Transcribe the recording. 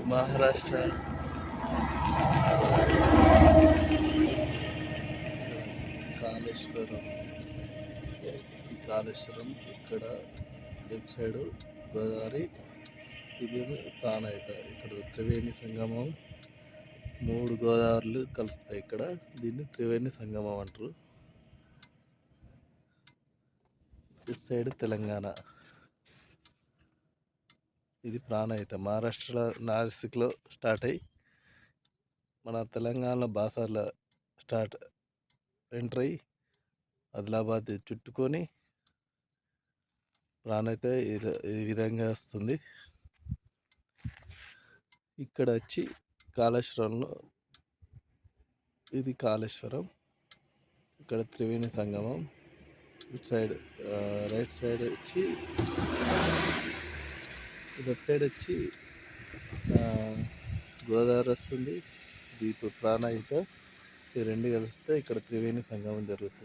మహారాష్ట్ర. కాళేశ్వరం. ఈ కాళేశ్వరం ఇక్కడ left side Godavari ఇదేమో ప్రాణాయిత ఇక్కడ త్రివేణి సంగమం. మూడు గోదావరిలు కలుస్తాయి ఇక్కడ. దీన్ని త్రివేణి సంగమం అంటారు. ఇటు సైడ్ తెలంగాణ. ఇది ప్రాణహిత. మహారాష్ట్రలో నాసిక్లో స్టార్ట్ అయ్యి మన తెలంగాణలో బాసర్లో స్టార్ట్ ఎంటర్ అయ్యి ఆదిలాబాద్ చుట్టుకొని ప్రాణహిత ఈ విధంగా వస్తుంది. ఇక్కడ వచ్చి కాళేశ్వరంలో ఇది కాళేశ్వరం. ఇక్కడ త్రివేణి సంగమం. ఇటు సైడ్ రైట్ సైడ్ వచ్చి లెఫ్ట్ సైడ్ వచ్చి గోదావరి వస్తుంది. దీపు ప్రాణహిత. ఈ రెండు కలిస్తే ఇక్కడ త్రివేణి సంగమం జరుగుతుంది.